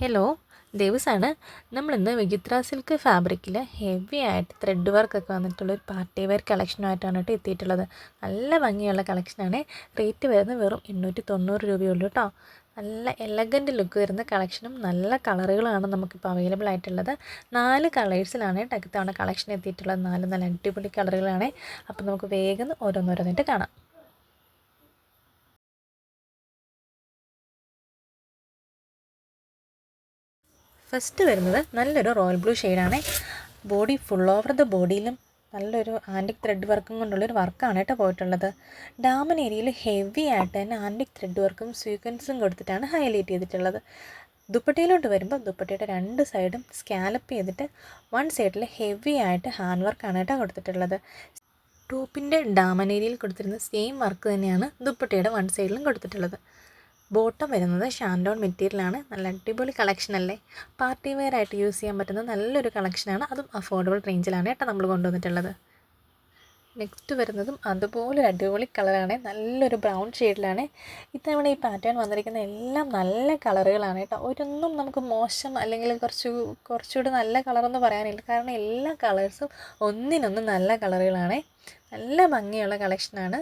Hello ദേവസാണ്. നമ്മളിന്ന് വിചിത്ര silk ഫാബ്രിക്കിൽ ഹെവി ആയിട്ട് ത്രെഡ് വർക്കൊക്കെ വന്നിട്ടുള്ള ഒരു പാർട്ടി വെയർ കളക്ഷനുമായിട്ടാണ് കേട്ടോ എത്തിയിട്ടുള്ളത്. നല്ല ഭംഗിയുള്ള കളക്ഷനാണ് റേറ്റ് വരുന്നത് വെറും എണ്ണൂറ്റി തൊണ്ണൂറ് രൂപയുള്ളൂ കേട്ടോ നല്ല എലഗന്റ് ലുക്ക് വരുന്ന കളക്ഷനും നല്ല കളറുകളാണ് നമുക്കിപ്പോൾ അവൈലബിൾ ആയിട്ടുള്ളത്. നാല് കളേഴ്സിലാണ് കേട്ടോ ഇത്തവണ കളക്ഷൻ എത്തിയിട്ടുള്ളത്. നാല് നല്ല അടിപൊളി കളറുകളാണ്. അപ്പോൾ നമുക്ക് വേഗം ഓരോന്നോരോന്നിട്ട് കാണാം. ഫസ്റ്റ് വരുന്നത് നല്ലൊരു റോയൽ ബ്ലൂ ഷെയ്ഡാണ്. ബോഡി ഫുൾ ഓവർ ദ ബോഡിയിലും നല്ലൊരു ആന്റിക് ത്രെഡ് വർക്കും കൊണ്ടുള്ളൊരു വർക്കാണ് കേട്ടോ പോയിട്ടുള്ളത്. ഡാമൻ ഏരിയയിൽ ഹെവി ആയിട്ട് തന്നെ ആന്റിക് ത്രെഡ് വർക്കും സ്വീക്വൻസും കൊടുത്തിട്ടാണ് ഹൈലൈറ്റ് ചെയ്തിട്ടുള്ളത്. ദുപ്പട്ടയിലോട്ട് വരുമ്പോൾ ദുപ്പട്ടയുടെ രണ്ട് സൈഡും സ്കാലപ്പ് ചെയ്തിട്ട് വൺ സൈഡിൽ ഹെവി ആയിട്ട് ഹാൻഡ് വർക്കാണ് കേട്ടോ കൊടുത്തിട്ടുള്ളത്. ടോപ്പിന്റെ ഡാമൻ ഏരിയയിൽ കൊടുത്തിരുന്ന സെയിം വർക്ക് തന്നെയാണ് ദുപ്പട്ടയുടെ വൺ സൈഡിലും കൊടുത്തിട്ടുള്ളത്. ബോട്ടം വരുന്നത് ഷാൻഡോൺ മെറ്റീരിയലാണ്. നല്ല അടിപൊളി കളക്ഷൻ അല്ലേ? പാർട്ടി വെയർ ആയിട്ട് യൂസ് ചെയ്യാൻ പറ്റുന്ന നല്ലൊരു കളക്ഷനാണ് അതും അഫോർഡബിൾ റേഞ്ചിലാണ് കേട്ടോ നമ്മൾ കൊണ്ടുവന്നിട്ടുള്ളത്. നെക്സ്റ്റ് വരുന്നതും അതുപോലെ ഒരു അടിപൊളി കളറാണ് നല്ലൊരു ബ്രൗൺ ഷെയ്ഡിലാണ് ഇത്തവണ ഈ പാറ്റേൺ വന്നിരിക്കുന്ന എല്ലാം നല്ല കളറുകളാണ് കേട്ടോ. ഒരൊന്നും നമുക്ക് മോശം അല്ലെങ്കിൽ കുറച്ച് കുറച്ചുകൂടി നല്ല കളറൊന്നും പറയാനില്ല. കാരണം എല്ലാ കളേഴ്സും ഒന്നിനൊന്നും നല്ല കളറുകളാണ് നല്ല ഭംഗിയുള്ള കളക്ഷനാണ്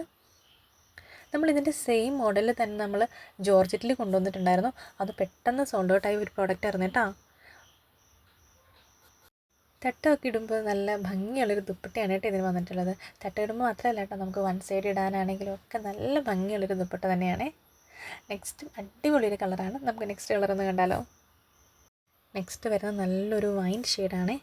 നമ്മൾ ഇതിന്റെ സെയിം മോഡലിൽ തന്നെ നമ്മൾ ജോർജറ്റിൽ കൊണ്ടുവന്നിട്ടുണ്ടായിരുന്നു. അത് പെട്ടെന്ന് സോൾഡ് ഔട്ടായ ഒരു പ്രോഡക്റ്റ് ആയിരുന്നു കേട്ടോ തട്ടമൊക്കെ ഇടുമ്പോൾ നല്ല ഭംഗിയുള്ളൊരു ദുപ്പട്ടയാണ് കേട്ടോ ഇതിന് വന്നിട്ടുള്ളത്. തട്ട ഇടുമ്പോൾ മാത്രമല്ല കേട്ടോ നമുക്ക് വൺ സൈഡ് ഇടാനാണെങ്കിലും ഒക്കെ നല്ല ഭംഗിയുള്ളൊരു ദുപ്പട്ട തന്നെയാണ്. നെക്സ്റ്റ് അടിപൊളിയൊരു കളറാണ് നമുക്ക് നെക്സ്റ്റ് കളർ ഒന്ന് കണ്ടാലോ. നെക്സ്റ്റ് വരുന്നത് നല്ലൊരു വൈൻ ഷെയ്ഡാണ്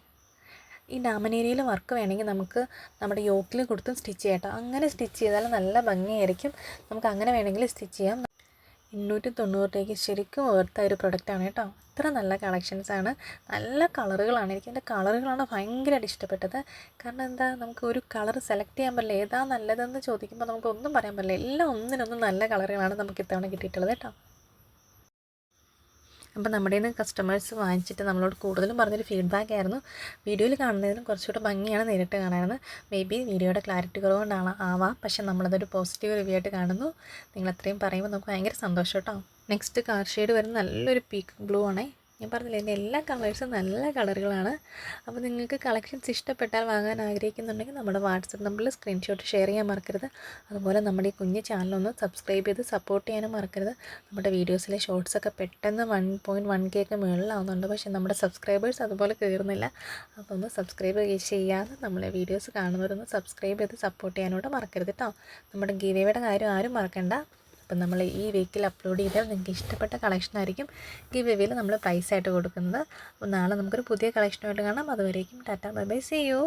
ഈ ഡാമനേരിയയിൽ വർക്ക് വേണമെങ്കിൽ നമുക്ക് നമ്മുടെ യോക്കിൽ കൊടുത്തും സ്റ്റിച്ച് ചെയ്യാം അങ്ങനെ സ്റ്റിച്ച് ചെയ്താൽ നല്ല ഭംഗിയായിരിക്കും. നമുക്ക് അങ്ങനെ വേണമെങ്കിൽ സ്റ്റിച്ച് ചെയ്യാം. എണ്ണൂറ്റി തൊണ്ണൂറ് രൂപയ്ക്ക് ശരിക്കും ഓർത്ത ഒരു പ്രൊഡക്റ്റാണ് കേട്ടോ. അത്ര നല്ല കളക്ഷൻസാണ് നല്ല കളറുകളാണ്. എനിക്ക് എന്റെ കളറുകളാണ് ഭയങ്കരമായിട്ട് ഇഷ്ടപ്പെട്ടത്. കാരണം എന്താ? നമുക്ക് ഒരു കളർ സെലക്ട് ചെയ്യാൻ പറ്റില്ല. ഏതാ നല്ലതെന്ന് ചോദിക്കുമ്പോൾ നമുക്കൊന്നും പറയാൻ പറ്റില്ല. എല്ലാം ഒന്നിനൊന്നും നല്ല കളറുകളാണ് നമുക്ക് ഇത്തവണ കിട്ടിയിട്ടുള്ളത് കേട്ടോ. അപ്പോൾ നമ്മുടെ നിന്ന് കസ്റ്റമേഴ്സ് വാങ്ങിച്ചിട്ട് നമ്മളോട് കൂടുതലും പറഞ്ഞൊരു ഫീഡ്ബാക്ക് ആയിരുന്നു. വീഡിയോയിൽ കാണുന്നതിനും കുറച്ചുകൂടെ ഭംഗിയാണ് നേരിട്ട് കാണാനെന്ന് മേ ബി വീഡിയോയുടെ ക്ലാരിറ്റി കുറവുകൊണ്ടാണ് ആവാം. പക്ഷെ നമ്മളതൊരു പോസിറ്റീവ് റിവ്യൂ ആയിട്ട് കാണുന്നു. നിങ്ങൾ അത്രയും പറയുമ്പോൾ നമുക്ക് ഭയങ്കര സന്തോഷം കേട്ടോ. നെക്സ്റ്റ് കാർ വരുന്ന നല്ലൊരു പീക്ക് ബ്ലൂ ആണേ. ഞാൻ പറഞ്ഞില്ല എന്റെ എല്ലാ കളേഴ്സും നല്ല കളറുകളാണ് അപ്പോൾ നിങ്ങൾക്ക് കളക്ഷൻസ് ഇഷ്ടപ്പെട്ടാൽ വാങ്ങാൻ ആഗ്രഹിക്കുന്നുണ്ടെങ്കിൽ നമ്മുടെ വാട്സപ്പ് നമ്പറിൽ സ്ക്രീൻഷോട്ട് ഷെയർ ചെയ്യാൻ മറക്കരുത്. അതുപോലെ നമ്മുടെ ഈ കുഞ്ഞ് ചാനലൊന്ന് സബ്സ്ക്രൈബ് ചെയ്ത് സപ്പോർട്ട് ചെയ്യാനും മറക്കരുത്. നമ്മുടെ വീഡിയോസിലെ ഷോർട്സൊക്കെ പെട്ടെന്ന് വൺ പോയിന്റ് വൺ കെ ഒക്കെ മുകളിലാവുന്നുണ്ട്. പക്ഷേ നമ്മുടെ സബ്സ്ക്രൈബേഴ്സ് അതുപോലെ കയറുന്നില്ല അപ്പോൾ ഒന്ന് സബ്സ്ക്രൈബ് ചെയ്യാതെ നമ്മളെ വീഡിയോസ് കാണുന്നവരൊന്ന് സബ്സ്ക്രൈബ് ചെയ്ത് സപ്പോർട്ട് ചെയ്യാനോട് മറക്കരുത് കേട്ടോ നമ്മുടെ ഗീവയുടെ കാര്യം ആരും മറക്കണ്ട. അപ്പം നമ്മൾ ഈ വീക്കിൽ അപ്ലോഡ് ചെയ്താൽ നിങ്ങൾക്ക് ഇഷ്ടപ്പെട്ട കളക്ഷൻ ആയിരിക്കും ഗിവ് എവേയിൽ നമ്മൾ പ്രൈസായിട്ട് കൊടുക്കുന്നത്. അപ്പോൾ നാളെ നമുക്കൊരു പുതിയ കളക്ഷനുമായിട്ട് കാണാം. അതുവരേക്കും tata bye bye. See you